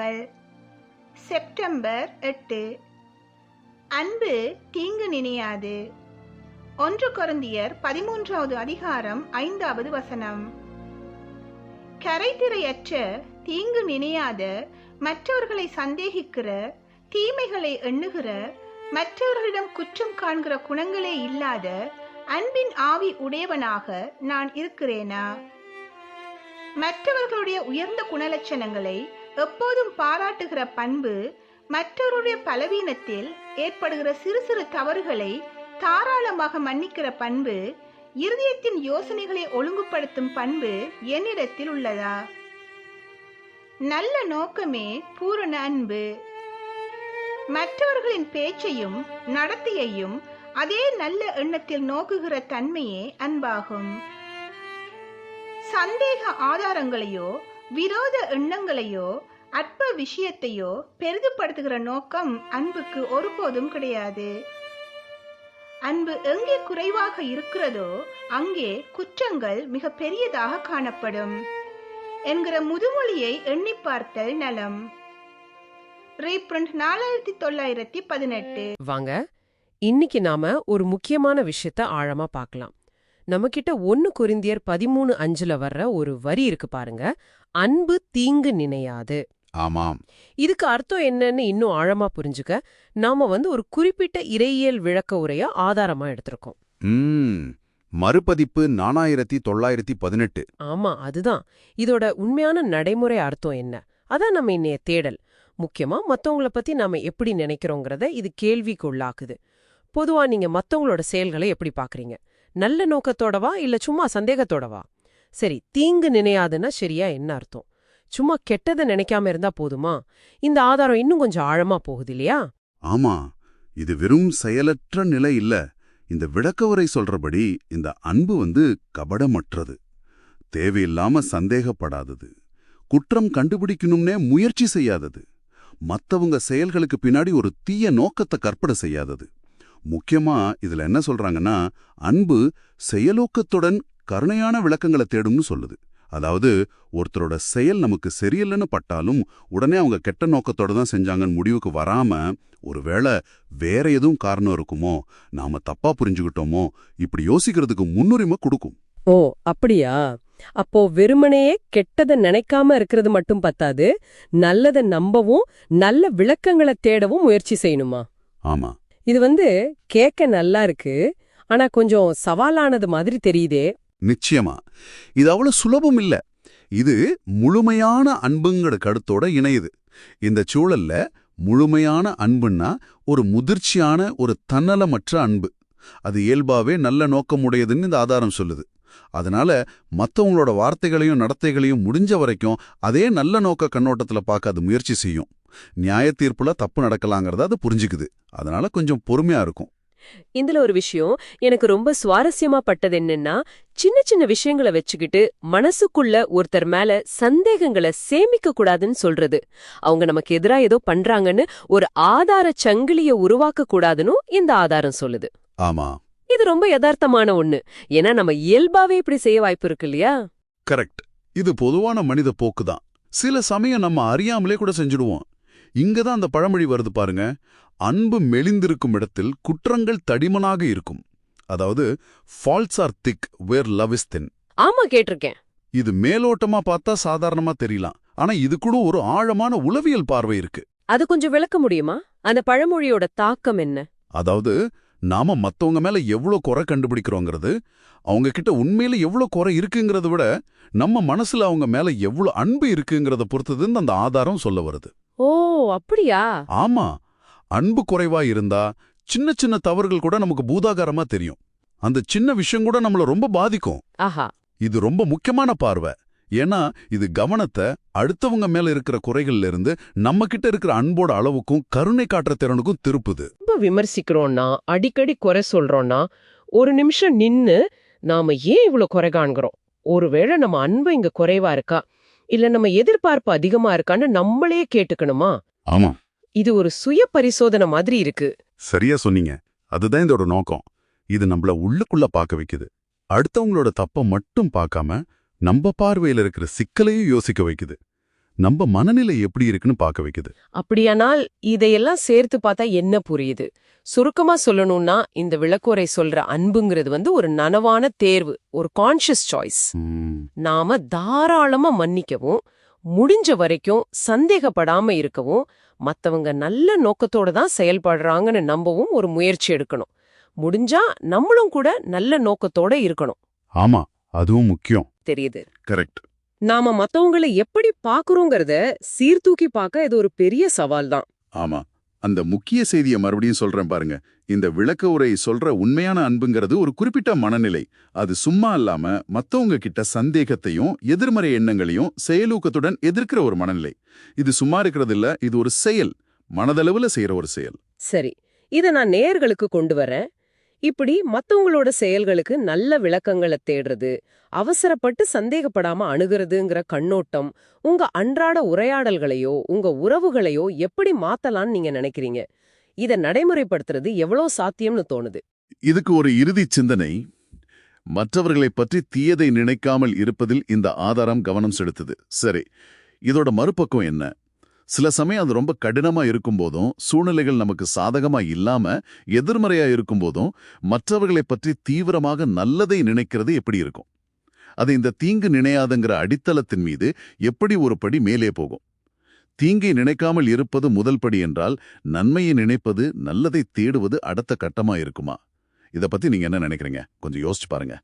வாருங்கள். செப்டம்பர் எட்டு. அன்பு தீங்கு நினையாது. ஒன்று கொருந்தியர் பதிமூன்றாவது அதிகாரம் ஐந்தாவது வசனம். கரைத்திரையற்ற தீங்கு நினையாத மற்றவர்களை சந்தேகிக்கிற தீமைகளை எண்ணுகிற மற்றவர்களிடம் குற்றம் காண்கிற குணங்களே இல்லாத அன்பின் ஆவி உடையவனாக நான் இருக்கிறேனா? மற்றவர்களுடைய உயர்ந்த குணலட்சணங்களை எப்போதும் பாராட்டுகிற பண்பு மற்றவருடைய பலவீனத்தில் ஏற்படுகிற சிறு சிறு தவறுகளை தாராளமாக மன்னிக்கிற பண்பு இருதயத்தின் யோசனைகளை ஒழுங்குபடுத்தும் பண்பு என்னிடத்தில் உள்ளதா? நல்ல நோக்கமே பூரண அன்பு. மற்றவர்களின் பேச்சையும் நடத்தையையும் அதே நல்ல எண்ணத்தில் நோக்குகிற தன்மையே அன்பாகும். சந்தேக ஆதாரங்களையோ விரோத எண்ணங்களையோ அற்ப விஷயத்தையோ பெரிதுபடுத்துகிற நோக்கம் அன்புக்கு ஒருபோதும் கிடையாது. அன்பு எங்கே குறைவாக இருக்கிறதோ அங்கே குற்றங்கள் மிக பெரியதாக காணப்படும் என்கிற முதுமொழியை எண்ணி பார்த்தல் நலம். ரீப்ரிண்ட் நாலாயிரத்தி தொள்ளாயிரத்தி பதினெட்டு. வாங்க இன்னைக்கு நாம ஒரு முக்கியமான விஷயத்த ஆழமா பார்க்கலாம். நம்மகிட்ட ஒன்னு கொரிந்தியர் பதிமூணு அஞ்சுல வர்ற ஒரு வரி இருக்கு பாருங்க. அன்பு தீங்கு நினையாது. ஆமாம். இதுக்கு அர்த்தம் என்னன்னு இன்னும் ஆழமா புரிஞ்சுக்க நாம வந்து ஒரு குறிப்பிட்ட இறையியல் விளக்க உரைய ஆதாரமா எடுத்திருக்கோம். மறுபதிப்பு நானாயிரத்தி தொள்ளாயிரத்தி பதினெட்டு. ஆமா அதுதான். இதோட உண்மையான நடைமுறை அர்த்தம் என்ன? அதான் நம்ம இன்னைய தேடல். முக்கியமா மத்தவங்கள பத்தி நாம எப்படி நினைக்கிறோங்கிறத இது கேள்விக்கு உள்ளாக்குது பொதுவா நீங்க மத்தவங்களோட செயல்களை எப்படி பாக்குறீங்க? நல்ல நோக்கத்தோடவா இல்ல சும்மா சந்தேகத்தோடவா? சரி தீங்கு நினையாதுன்னா சரியா என்ன அர்த்தம்? சும்மா கெட்டதை நினைக்காம இருந்தா போதுமா? இந்த ஆதாரம் இன்னும் கொஞ்சம் ஆழமா போகுது இல்லையா? ஆமா இது வெறும் செயலற்ற நிலை இல்ல. இந்த விளக்கவுரை சொல்றபடி இந்த அன்பு வந்து கபடமற்றது. தேவையில்லாம சந்தேகப்படாதது. குற்றம் கண்டுபிடிக்கணும்னே முயற்சி செய்யாதது. மத்தவங்க செயல்களுக்கு பின்னாடி ஒரு தீய நோக்கத்தை கற்பனை செய்யாதது. முக்கியமா இதுல என்ன சொல்றாங்கன்னா அன்பு செயலோக்கத்துடன் கருணையான விளக்கங்களை தேடும்னு சொல்லுது. அதாவது ஒருத்தரோட செயல் நமக்கு சரியில்லைன்னு பட்டாலும் உடனே அவங்க கெட்ட நோக்கத்தோட தான் செஞ்சாங்கன்னு முடிவுக்கு வராம ஒருவேளை வேற எதுவும் காரணம் இருக்குமோ நாம தப்பா புரிஞ்சுக்கிட்டோமோ இப்படி யோசிக்கிறதுக்கு முன்னுரிமை கொடுக்கும். ஓ அப்படியா? அப்போ வெறுமனையே கெட்டதை நினைக்காம இருக்கிறது மட்டும் பத்தாது நல்லதை நம்பவும் நல்ல விளக்கங்களை தேடவும் முயற்சி செய்யணுமா? ஆமா. இது வந்து கேட்க நல்லா இருக்கு. ஆனா கொஞ்சம் சவாலானது மாதிரி தெரியுதே. நிச்சயமா. இது அவ்வளவு சுலபம் இல்ல. இது முழுமையான அன்புங்கிற கருத்தோட இணையுது. இந்த சூழல்ல முழுமையான அன்புன்னா ஒரு முதிர்ச்சியான ஒரு தன்னலமற்ற அன்பு. அது இயல்பாவே நல்ல நோக்கமுடையதுன்னு இந்த ஆதாரம் சொல்லுது. அதனால மத்தவங்களோட வார்த்தைகளையும் நடத்தைகளையும் முடிஞ்ச வரைக்கும் அதே நல்ல நோக்க கண்ணோட்டத்துல பார்க்க அது முயற்சி செய்யும். நியாய தீர்ப்புல தப்பு நடக்கலாங்கிறத அது புரிஞ்சுக்குது. அதனால கொஞ்சம் பொறுமையா இருக்கும். இதுல ஒரு விஷயம் எனக்கு ரொம்ப சுவாரஸ்யமா பட்டது என்னன்னா சின்ன சின்ன விஷயங்களை வச்சுக்கிட்டு மனசுக்குள்ள ஒருத்தர் மேல சந்தேகங்களை சேமிக்க கூடாதுன்னு சொல்றது. அவங்க நமக்கு எதிரா ஏதோ பண்றாங்கன்னு ஒரு ஆதார சங்கிலிய உருவாக்க கூடாதுன்னு இந்த ஆதாரம் சொல்லுது. ஆமா. இது ரொம்ப யதார்த்தமான ஒண்ணு. ஏன்னா நம்ம இயல்பாவே இப்படி செய்ய வாய்ப்பு இருக்கு இல்லையா? கரெக்ட். இது பொதுவான மனித போக்கு தான் சில சமயம் நம்ம அறியாமலே கூட செஞ்சுடுவோம். இங்க தான் அந்த பழமொழி வருது பாருங்க. அன்பு மெலிந்திருக்கும் இடத்தில் குற்றங்கள் தடிமனாக இருக்கும். அதாவது faults are thick where love is thin ஆமா கேட்டிருக்கேன். இது மேலோட்டமா பார்த்தா சாதாரணமா தெரியலாம். ஆனா இது கூட ஒரு ஆழமான உளவியல் பார்வை இருக்கு. அது கொஞ்சம் விளக்க முடியுமா? அந்த பழமொழியோட தாக்கம் என்ன? அதாவது நாம மத்தவங்க மேல எவ்ளோ குறை கண்டுபிடிக்கிறோங்கிறது அவங்க கிட்ட உண்மையில எவ்ளோ குறை இருக்குங்கிறத விட நம்ம மனசுல அவங்க மேல எவ்ளோ அன்பு இருக்குங்கிறத பொறுத்ததுன்னு அந்த ஆதாரம் சொல்ல வருது. ஓ அப்படியா? ஆமா. அன்பு குறைவா இருந்தா சின்ன சின்ன தவறுகள் கூட நமக்கு பூதாகாரமா தெரியும். அந்த சின்ன விஷயம் கூட நம்மள ரொம்ப பாதிக்கும். ஆஹா. இது ரொம்ப முக்கியமான பார்வை. ஏன்னா இது கவனத்தை அடுத்தவங்க மேல இருக்கிற குறைகள்ல இருந்து நம்ம கிட்ட இருக்கிற அன்போட அளவுக்கும் கருணை காட்டுற திறனுக்கும் திருப்புது. ரொம்ப விமர்சிக்கிறோம்னா அடிக்கடி குறை சொல்றோம்னா ஒரு நிமிஷம் நின்னு நாம ஏன் இவ்ளோ குறை காண்கிறோம்? ஒருவேளை நம்ம அன்பு இங்க குறைவா இருக்கா? இல்ல நம்ம எதிர்பார்ப்பு அதிகமா இருக்கான்னு நம்மளே கேட்டுக்கணுமா? ஆமா. இது ஒரு சுய பரிசோதனை மாதிரி இருக்கு. சரியா சொன்னீங்க. அதுதான் இதோட நோக்கம். இது நம்மள உள்ளுக்குள்ள பார்க்க வைக்குது. அடுத்தவங்களோட தப்ப மட்டும் பார்க்காம நம்ம பார்வையில இருக்கிற சிக்கலையும் யோசிக்க வைக்குது. நம்ம மனநிலை எப்படி இருக்குன்னு பார்க்க வைக்குது. அப்படியானால் இதையெல்லாம் சேர்த்து பார்த்தா என்ன புரியுது? சுருக்கமா சொல்லணும்னா இந்த விளக்குரை சொல்ற அன்புங்கிறது வந்து ஒரு நனவான தேர்வு ஒரு கான்ஷியஸ் சாய்ஸ் ம், நாம தாராளமா மன்னிக்கவும் முடிஞ்ச வரைக்கும் சந்தேகப்படாம இருக்கவும் மத்தவங்க நல்ல நோக்கத்தோட தான் செயல்படுறாங்கன்னு நம்பவும் ஒரு முயற்சி எடுக்கணும். முடிஞ்சா நம்மளும் கூட நல்ல நோக்கத்தோட இருக்கணும். ஆமா அதுவும் முக்கியம். தெரியுது. கரெக்ட். நாம மத்தவங்கள எப்படி பாக்குறோங்கிறத சீர்தூக்கி பார்க்க இது ஒரு பெரிய சவால் தான் ஆமா. அந்த முக்கிய செய்தியை மறுபடியும் சொல்றேன் பாருங்க. இந்த விளக்க உரை சொல்ற உண்மையான அன்புங்கிறது ஒரு குறிப்பிட்ட மனநிலை. அது சும்மா இல்லாம மத்தவங்க கிட்ட சந்தேகத்தையும் எதிர்மறை எண்ணங்களையும் செயலூக்கத்துடன் எதிர்க்கிற ஒரு மனநிலை. இது சும்மா இருக்கிறது இல்ல இது ஒரு செயல். மனதளவுல செய்யற ஒரு செயல். சரி. இத நான் நேயர்களுக்கு கொண்டு வரேன். இப்படி மத்தவங்களோட செயல்களுக்கு நல்ல விளக்கங்களை தேடுறது அவசரப்பட்டு சந்தேகப்படாம அணுகிறதுங்கிற கண்ணோட்டம் உங்க அன்றாட உரையாடல்களையோ உங்க உறவுகளையோ எப்படி மாத்தலாம்னு நீங்க நினைக்கிறீங்க? இத நடைமுறைப்படுத்துறது எவ்வளவு சாத்தியம்னு தோணுது? இதுக்கு ஒரு இறுதி சிந்தனை மற்றவர்களைப் பற்றி தீயதை நினைக்காமல் இருப்பதில் இந்த ஆதாரம் கவனம் செலுத்துது. சரி இதோட மறுபக்கம் என்ன? சில சமயம் அது ரொம்ப கடினமா இருக்கும்போதும் சூழ்நிலைகள் நமக்கு சாதகமா இல்லாம எதிர்மறையா இருக்கும்போதும் மற்றவர்களைப் பற்றி தீவிரமாக நல்லதை நினைக்கிறது எப்படி இருக்கும்? அது இந்த தீங்கு நினையாதுங்கிற அடித்தளத்தின் மீது எப்படி ஒரு படி மேலே போகும்? தீங்கை நினைக்காமல் இருப்பது முதல் படி என்றால் நன்மையை நினைப்பது நல்லதை தேடுவது அடுத்த கட்டமா இருக்குமா? இத பத்தி நீங்க என்ன நினைக்கிறீங்க? கொஞ்சம் யோசிச்சு பாருங்க.